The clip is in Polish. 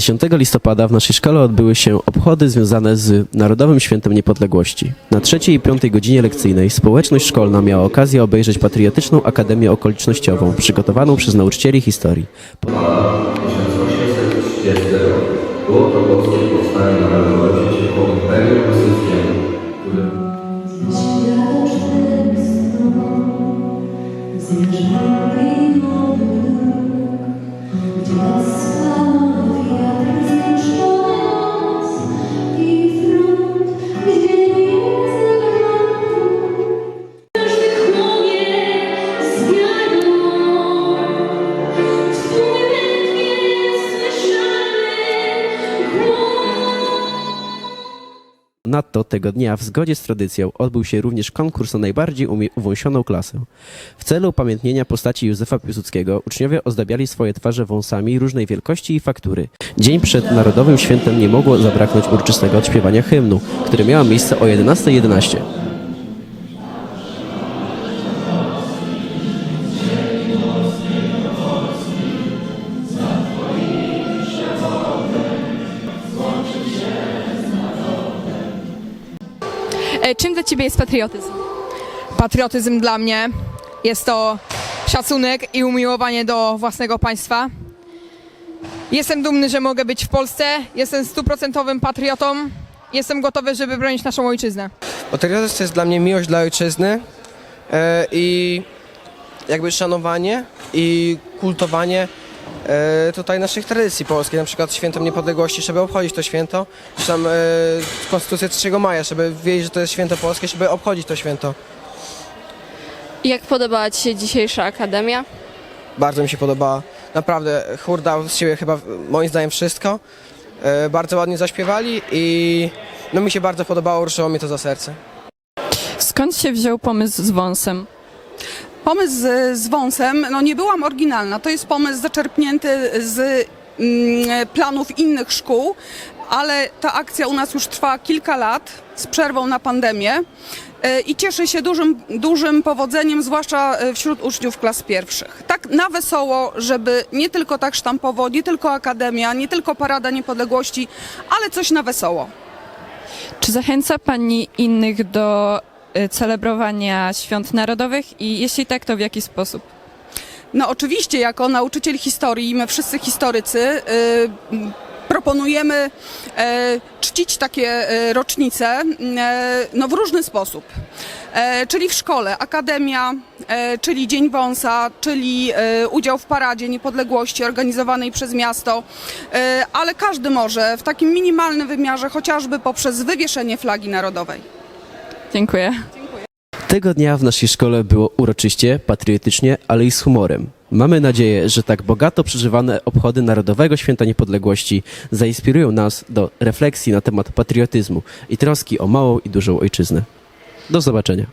10 listopada w naszej szkole odbyły się obchody związane z Narodowym Świętem Niepodległości. Na trzeciej i piątej godzinie lekcyjnej społeczność szkolna miała okazję obejrzeć patriotyczną akademię okolicznościową przygotowaną przez nauczycieli historii. Po- 1830 rok. Było to polskie powstanie narodowe przeciwko Imperium Rosyjskiemu, które Nadto tego dnia w zgodzie z tradycją odbył się również konkurs na najbardziej uwąsioną klasę. W celu upamiętnienia postaci Józefa Piłsudskiego uczniowie ozdabiali swoje twarze wąsami różnej wielkości i faktury. Dzień przed Narodowym Świętem nie mogło zabraknąć uroczystego odśpiewania hymnu, które miało miejsce o 11.11. E, Czym dla Ciebie jest patriotyzm? Patriotyzm dla mnie jest to szacunek i umiłowanie do własnego państwa. Jestem dumny, że mogę być w Polsce. Jestem stuprocentowym patriotą. Jestem gotowy, żeby bronić naszą ojczyznę. Patriotyzm to jest dla mnie miłość dla ojczyzny e, i jakby szanowanie i kultowanie e, tutaj naszych tradycji polskich, na przykład świętem niepodległości, żeby obchodzić to święto, czy tam e, Konstytucję 3 maja, żeby wiedzieć, że to jest święto polskie, żeby obchodzić to święto. Jak podobała Ci się dzisiejsza akademia? Bardzo mi się podobała. Naprawdę chór dał z siebie chyba moim zdaniem wszystko. E, bardzo ładnie zaśpiewali i no mi się bardzo podobało, ruszyło mnie to za serce. Skąd się wziął pomysł z wąsem? Pomysł z, z wąsem, no nie byłam oryginalna. To jest pomysł zaczerpnięty z mm, planów innych szkół, ale ta akcja u nas już trwa kilka lat z przerwą na pandemię e, i cieszy się dużym, dużym powodzeniem, zwłaszcza e, wśród uczniów klas pierwszych. Tak na wesoło, żeby nie tylko tak sztampowo, nie tylko akademia, nie tylko Parada Niepodległości, ale coś na wesoło. Czy zachęca Pani innych do celebrowania świąt narodowych i jeśli tak, to w jaki sposób? No oczywiście, jako nauczyciel historii, my wszyscy historycy y, proponujemy e, czcić takie e, rocznice e, no, w różny sposób. Czyli w szkole, akademia, czyli Dzień Wąsa, czyli udział w Paradzie Niepodległości organizowanej przez miasto, ale każdy może w takim minimalnym wymiarze, chociażby poprzez wywieszenie flagi narodowej. Dziękuję. Tego dnia w naszej szkole było uroczyście, patriotycznie, ale i z humorem. Mamy nadzieję, że tak bogato przeżywane obchody Narodowego Święta Niepodległości zainspirują nas do refleksji na temat patriotyzmu i troski o małą i dużą ojczyznę. Do zobaczenia.